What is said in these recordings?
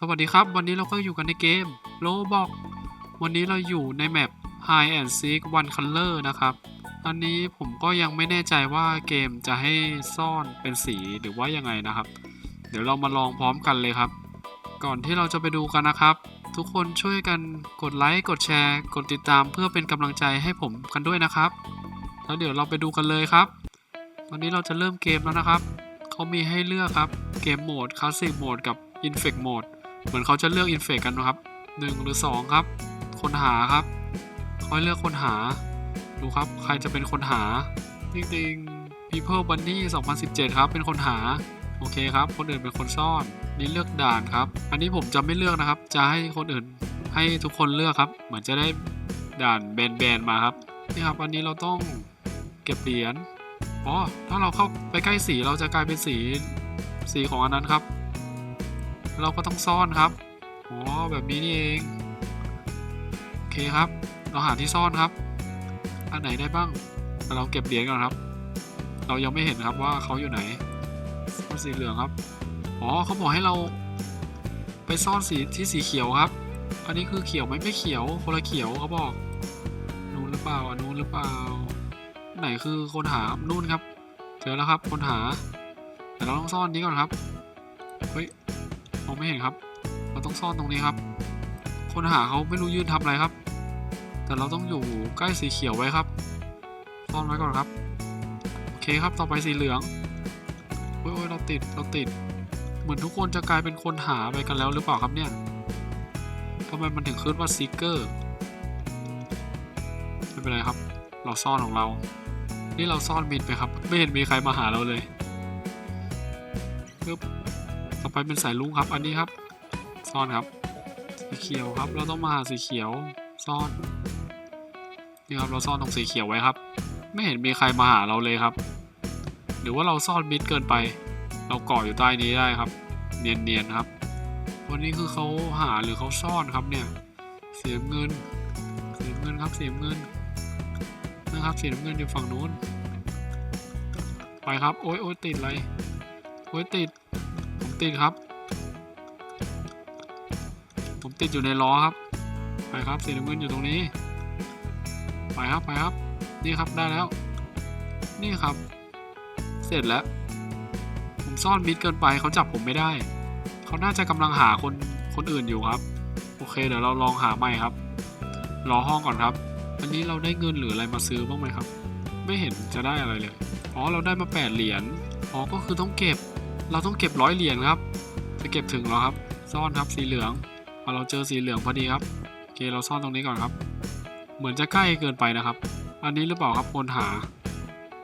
สวัสดีครับ วันนี้เราก็อยู่กันในเกมโ o บอกวันนี้เราอยู่ในแมป Hide and Seek One Color นะครับ อันนี้ผมก็ยังไม่แน่ใจว่าเกมจะให้ซ่อนเป็นสีหรือว่ายังไงนะครับ เดี๋ยวเรามาลองพร้อมกันเลยครับ ก่อนที่เราจะไปดูกันนะครับ ทุกคนช่วยกันกดไลค์กดแชร์ กดติดตามเพื่อเป็นกำลังใจให้ผมกันด้วยนะครับ แล้วเดี๋ยวเราไปดูกันเลยครับ ตอนนี้เราจะเริ่มเกมแล้วนะครับเขามีให้เลือกครับเกมโหมดคลาสสิกโหมดกับ Infect โหมด เหมือนเขาจะเลือก Infect กันนะครับ1หรือ 2 ครับ คนหาครับเขาให้เลือกคนหา ดูครับ ใครจะเป็นคนหาจริงๆ People Bunny 2017 ครับ เป็นคนหา โอเคครับ คนอื่นเป็นคนซ่อน นี่เลือกด่านครับ อันนี้ผมจะไม่เลือกนะครับ จะให้คนอื่นให้ทุกคนเลือกครับ เหมือนจะได้ด่านแบนๆมาครับ นี่ครับ อันนี้เราต้องเก็บเหรียญ อ๋อ ถ้าเราเข้าไปใกล้สีเราจะกลายเป็นสีสีของอันนั้นครับ เราก็ต้องซ่อนครับอ๋อแบบนี้นี่เองโอเคครับ เราหาที่ซ่อนครับ อันไหนได้บ้างแต่เราเก็บเหรียญก่อนครับ เรายังไม่เห็นครับว่าเขาอยู่ไหนซ่อนสีเหลืองครับอ๋อเขาบอกให้เราไปซ่อนสีที่สีเขียวครับ อันนี้คือเขียวไหมไม่เขียวคนละเขียวเขาบอกนู้นหรือเปล่าอันนู้นหรือเปล่า ไหนคือคนหานู่นครับ เจอแล้วครับคนหาแต่เราต้องซ่อนนี้ก่อนครับเฮ้ย มองไม่เห็นครับ เราต้องซ่อนตรงนี้ครับ คนหาเขาไม่รู้ยืนทำอะไรครับ แต่เราต้องอยู่ใกล้สีเขียวไว้ครับ ซ่อนไว้ก่อนครับ โอเคครับ ต่อไปสีเหลืองโอ้ยเราติด เราติด เหมือนทุกคนจะกลายเป็นคนหาไปกันแล้วหรือเปล่าครับเนี่ยทำไมมันถึงขึ้นว่าซีเกอร์ ไม่เป็นไรครับ เราซ่อนของเรา นี่เราซ่อนมิดไปครับ ไม่เห็นมีใครมาหาเราเลยปึ๊บ ต่อไปเป็นสายลุงครับ อันนี้ครับ ซ่อนครับ สีเขียวครับ เราต้องมาหาสีเขียว ซ่อน นี่ครับ เราซ่อนตรงสีเขียวไว้ครับ ไม่เห็นมีใครมาหาเราเลยครับ หรือว่าเราซ่อนมิดเกินไป เราเกาะอยู่ใต้นี้ได้ครับ เนียนๆครับ วันนี้คือเขาหาหรือเขาซ่อนครับเนี่ย เสียเงิน เสียเงินครับ เสียเงิน นะครับ เสีน้ำเงินอยู่ฝั่งนู้น ไปครับ โอ๊ยโอ๊ยติดอะไรโอ๊ยติด ติดครับ ผมติดอยู่ในล้อครับ ไปครับสีน้ำเงินอยู่ตรงนี้ ไปครับไปครับ นี่ครับได้แล้ว นี่ครับ เสร็จแล้ว ผมซ่อนมิดเกินไปเขาจับผมไม่ได้ เขาน่าจะกำลังหาคนคนอื่นอยู่ครับ โอเคเดี๋ยวเราลองหาใหม่ครับ รอห้องก่อนครับอันนี้เราได้เงินหรืออะไรมาซื้อบ้างไหมครับ ไม่เห็นจะได้อะไรเลย อ๋อเราได้มาแปดเหรียญ อ๋อก็คือต้องเก็บ เราต้องเก็บร้อยเหรียญครับ จะเก็บถึงแล้วครับ ซ่อนครับสีเหลืองพอเราเจอสีเหลืองพอดีครับโอเคเราซ่อนตรงนี้ก่อนครับ เหมือนจะใกล้เกินไปนะครับ อันนี้หรือเปล่าครับคนหา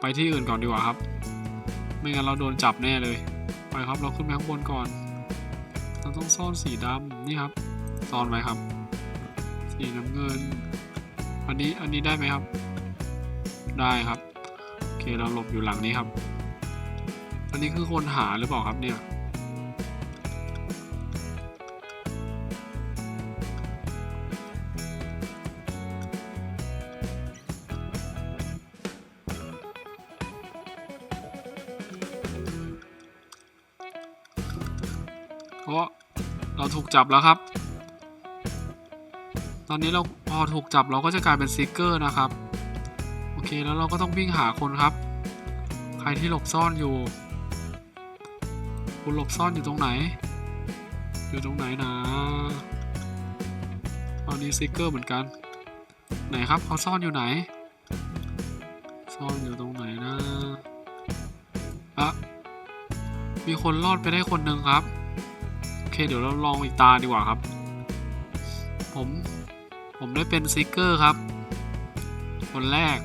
ไปที่อื่นก่อนดีกว่าครับ ไม่งั้นเราโดนจับแน่เลย ไปครับเราขึ้นไปข้างบนก่อน เราต้องซ่อนสีดำนี่ครับ ซ่อนไว้ครับ สีน้ำเงิน อันนี้อันนี้ได้ไหมครับ ได้ครับโอเคเราหลบอยู่หลังนี้ครับ อันนี้คือคนหาหรือเปล่าครับเนี่ย เพราะเราถูกจับแล้วครับ ตอนนี้เราพอถูกจับเราก็จะกลายเป็นซิกเกอร์นะครับ โอเคแล้วเราก็ต้องวิ่งหาคนครับ ใครที่หลบซ่อนอยู่ คุณหลบซ่อนอยู่ตรงไหน อยู่ตรงไหนนะตอนนี้ซิกเกอร์เหมือนกัน ไหนครับเขาซ่อนอยู่ไหน ซ่อนอยู่ตรงไหนนะอะมีคนรอดไปได้คนหนึ่งครับ โอเคเดี๋ยวเราลองอีกตาดีกว่าครับ ผม ผมได้เป็นซิกเกอร์ครับ คนแรก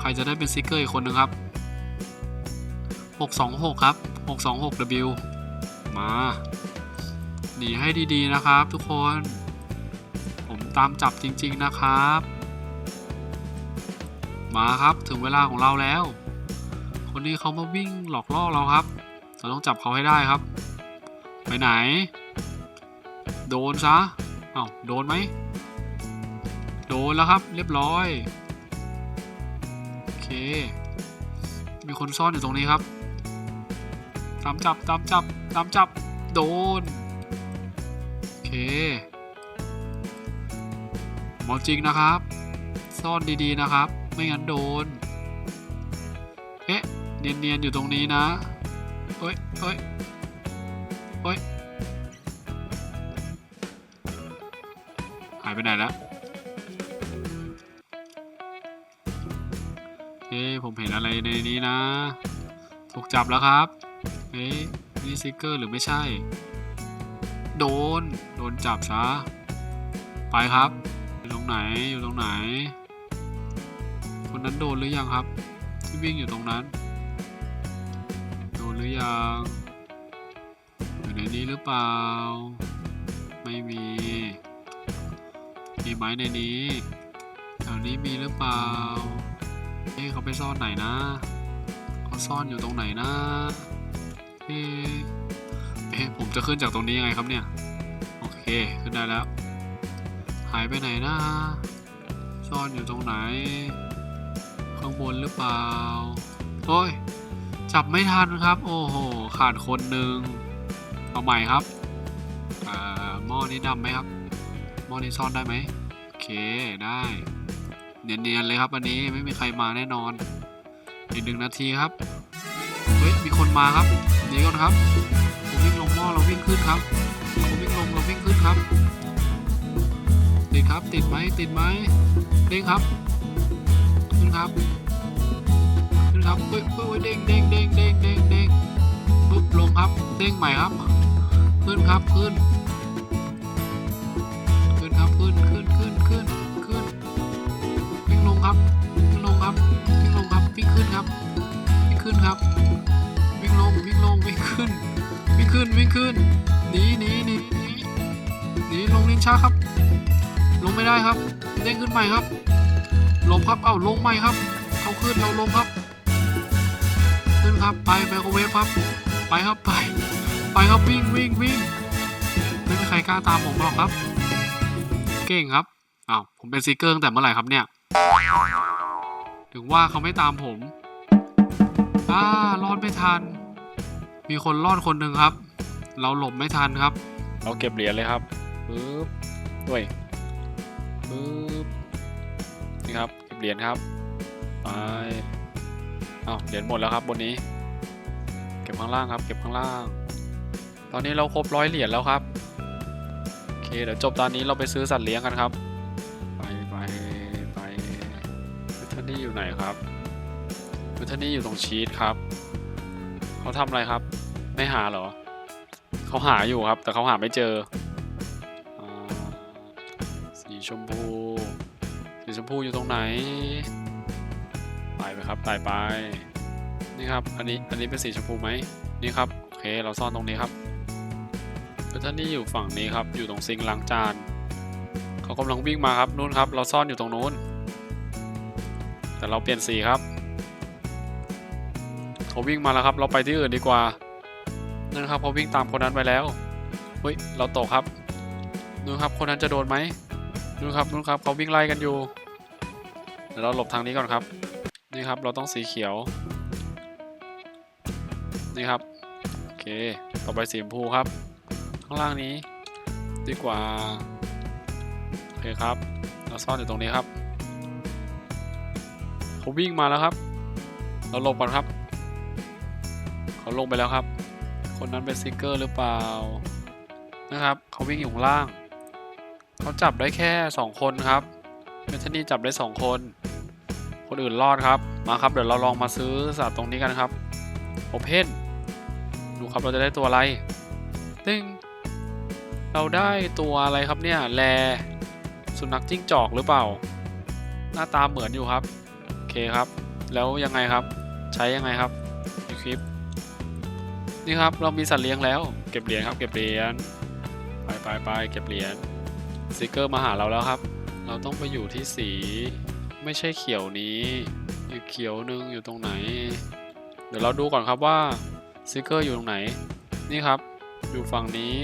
ใครจะได้เป็นซิกเกอร์อีกคนหนึ่งครับ 626 ครับ 626W มา หนีให้ดีๆนะครับทุกคน ผมตามจับจริงๆนะครับ มาครับถึงเวลาของเราแล้ว คนนี้เขามาวิ่งหลอกล่อเราครับ เราต้องจับเขาให้ได้ครับ ไปไหน โดนซะ เอ้าโดนไหม โดนแล้วครับเรียบร้อย โอเคมีคนซ่อนอยู่ตรงนี้ครับ ตามจับตามจับตามจับ โดน โอเคหมอจริงนะครับ ซ่อนดีๆนะครับ ไม่งั้นโดน เอ๊ะ เนียนๆอยู่ตรงนี้นะเอ้ยเอ้ยเอ้ยหายไปไหนแล้วเอ๊ะผมเห็นอะไรในนี้นะ ถูกจับแล้วครับ เอ๊ะนี่ซิกเกอร์หรือไม่ใช่ โดน โดนจับซะ ไปครับ อยู่ตรงไหน อยู่ตรงไหน คนนั้นโดนหรือยังครับ ที่วิ่งอยู่ตรงนั้น โดนหรือยัง อยู่ในนี้หรือเปล่า ไม่มี มีไหมในนี้ แถวนี้มีหรือเปล่าเอ๊ะเขาไปซ่อนไหนนะ เขาซ่อนอยู่ตรงไหนนะ เอ๊ะเอ๊ะผมจะขึ้นจากตรงนี้ยังไงครับเนี่ย โอเค ขึ้นได้แล้ว หายไปไหนนะ ซ่อนอยู่ตรงไหน ข้างบนหรือเปล่า โอ้ย จับไม่ทันครับ โอ้โห ขาดคนหนึ่ง เอาใหม่ครับ อ่า หม้อนี้ดำไหมครับ หม้อนี้ซ่อนได้ไหมโอเค ได้ เนียนๆเลยครับอันนี้ไม่มีใครมาแน่นอน อีกหนึ่งนาทีครับ เฮ้ยมีคนมาครับหนีก่อนครับผมวิ่งลงหม้อเราวิ่งขึ้นครับผมวิ่งลงเราวิ่งขึ้นครับ ติดครับติดไหมติดไหมเด้งครับขึ้นครับขึ้นครับเฮ้ยเฮ้ยเด้งเด้งเด้งเด้งเด้งเด้งปุ๊บลงครับเด้งใหม่ครับขึ้นครับขึ้นขึ้นครับขึ้นขึ้นขึ้นขึ้นขึ้นวิ่งลงครับวิ่งลงครับวิ่งลงครับวิ่งขึ้นครับวิ่งขึ้นครับ งวิ่งลงวิ่งขึ้นวิ่งขึ้นวิ่งขึ้นหนีหนีหนีหนีลงลิ้นชักครับ ลงไม่ได้ครับ เด้งขึ้นใหม่ครับลงครับเอ้าลงใหม่ครับเขาขึ้นเราลงครับ ขึ้นครับไปไมโคเวฟครับ ไปครับไป ไปครับวิ่งวิ่งวิ่งไม่มีใครกล้าตามผมหรอกครับ เก่งครับอ้าวผมเป็นซีเกอร์ตั้งแต่เมื่อไหร่ครับเนี่ย ถึงว่าเขาไม่ตามผมอ่ารอดไม่ทัน มีคนรอดคนหนึ่งครับ เราหลบไม่ทันครับ เราเก็บเหรียญเลยครับปึ๊บด้วยปึ๊บนี่ครับเก็บเหรียญครับไปเอ้าเหรียญหมดแล้วครับบนนี้ เก็บข้างล่างครับ เก็บข้างล่าง ตอนนี้เราครบร้อยเหรียญแล้วครับโอเคเดี๋ยวจบตอนนี้เราไปซื้อสัตว์เลี้ยงกันครับ ไปไปไปวิทนี่อยู่ไหนครับวิทนี่อยู่ตรงชีสครับ เขาทำอะไรครับ ไม่หาเหรอ เขาหาอยู่ครับ แต่เขาหาไม่เจออสีชมพู สีชมพูอยู่ตรงไหน ไปไปครับตายไป นี่ครับ อันนี้ อันนี้เป็นสีชมพูไหม นี่ครับ โอเค เราซ่อนตรงนี้ครับเบทานนี่อยู่ฝั่งนี้ครับ อยู่ตรงซิงล้างจาน เขากำลังวิ่งมาครับ นู่นครับ เราซ่อนอยู่ตรงนู้น แต่เราเปลี่ยนสีครับ เขาวิ่งมาแล้วครับ เราไปที่อื่นดีกว่านั่นครับเขาวิ่งตามคนนั้นไปแล้วเฮ้ยเราตกครับนู่นครับคนนั้นจะโดนไหมนู่นครับนู่นครับเขาวิ่งไล่กันอยู่เดี๋ยวเราหลบทางนี้ก่อนครับ นี่ครับเราต้องสีเขียว นี่ครับโอเคต่อไปสีชมพูครับ ข้างล่างนี้ ดีกว่าโอเคครับ เราซ่อนอยู่ตรงนี้ครับเขาวิ่งมาแล้วครับ เราหลบก่อนครับ เขาลงไปแล้วครับ คนนั้นเป็นซิกเกอร์หรือเปล่านะครับเขาวิ่งอยู่ข้างล่างเขาจับได้แค่ 2 คนครับเมทนี่จับได้ 2 คน คนอื่นรอดครับมาครับเดี๋ยวเราลองมาซื้อสัตว์ตรงนี้กันครับโอเพนดูครับเราจะได้ตัวอะไรตึ้งเราได้ตัวอะไรครับเนี่ยแลสุนัขจิ้งจอกหรือเปล่า หน้าตาเหมือนอยู่ครับ โอเคครับ แล้วยังไงครับ ใช้ยังไงครับในคลิป นี่ครับเรามีสัตว์เลี้ยงแล้ว เก็บเหรียญครับ เก็บเหรียญไปไปไปเก็บเหรียญสติกเกอร์มาหาเราแล้วครับ เราต้องไปอยู่ที่สีไม่ใช่เขียวนี้อีกเขียวหนึ่งอยู่ตรงไหน เดี๋ยวเราดูก่อนครับว่าสติกเกอร์อยู่ตรงไหน นี่ครับ อยู่ฝั่งนี้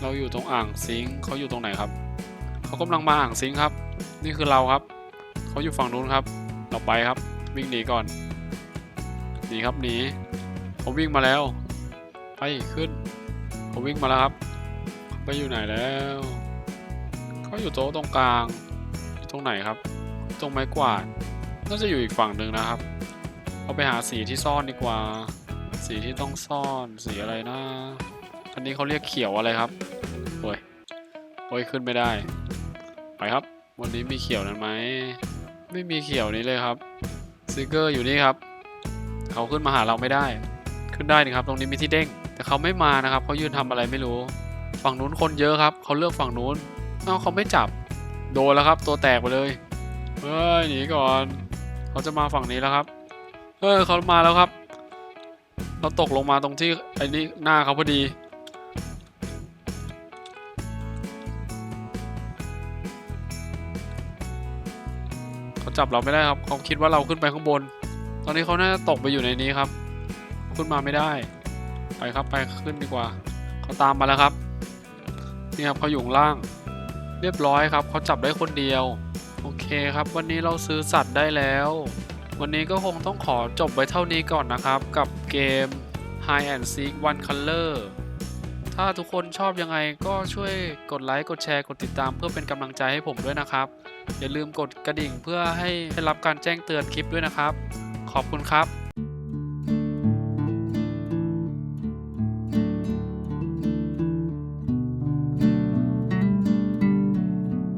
เราอยู่ตรงอ่างซิงเขาอยู่ตรงไหนครับเขากำลังมาอ่างซิงค์ครับ นี่คือเราครับเขาอยู่ฝั่งนู้นครับ เราไปครับวิ่งหนีก่อนหนีครับหนี เขาวิ่งมาแล้วไปขึ้นเขาวิ่งมาแล้วครับไปไปอยู่ไหนแล้วเขาอยู่โต๊ะตรงกลางอยู่ตรงไหนครับ ตรงไม้กวาดน่าจะอยู่อีกฝั่งหนึ่งนะครับเอาไปหาสีที่ซ่อนดีกว่า สีที่ต้องซ่อนสีอะไรนะอันนี้เขาเรียกเขียวอะไรครับโอ้ยโอ้ยขึ้นไม่ได้ ไปครับ วันนี้มีเขียวนั้นไหมไม่มีเขียวนี้เลยครับสติกเกอร์อยู่นี่ครับ เขาขึ้นมาหาเราไม่ได้ ขึ้นได้นี่ครับ ตรงนี้มีที่เด้ง แต่เขาไม่มานะครับเขายืนทำอะไรไม่รู้ ฝั่งนู้นคนเยอะครับเขาเลือกฝั่งนู้นเอ้าเขาไม่จับ โดนแล้วครับ ตัวแตกไปเลยเฮ้ยหนีก่อน เขาจะมาฝั่งนี้แล้วครับเฮ้ยเขามาแล้วครับ เราตกลงมาตรงที่ไอ้นี่หน้าเขาพอดีเขาจับเราไม่ได้ครับเขาคิดว่าเราขึ้นไปข้างบน ตอนนี้เขาน่าจะตกไปอยู่ในนี้ครับ ขึ้นมาไม่ได้ ไปครับไปขึ้นดีกว่าเขาตามมาแล้วครับนี่ครับเขาอยู่ล่าง เรียบร้อยครับเขาจับได้คนเดียว โอเคครับ วันนี้เราซื้อสัตว์ได้แล้ว วันนี้ก็คงต้องขอจบไว้เท่านี้ก่อนนะครับ กับเกม Hide and Seek One Color ถ้าทุกคนชอบยังไงก็ช่วยกดไลค์กดแชร์กดติดตามเพื่อเป็นกำลังใจให้ผมด้วยนะครับ อย่าลืมกดกระดิ่งเพื่อให้ได้รับการแจ้งเตือนคลิปด้วยนะครับ ขอบคุณครับ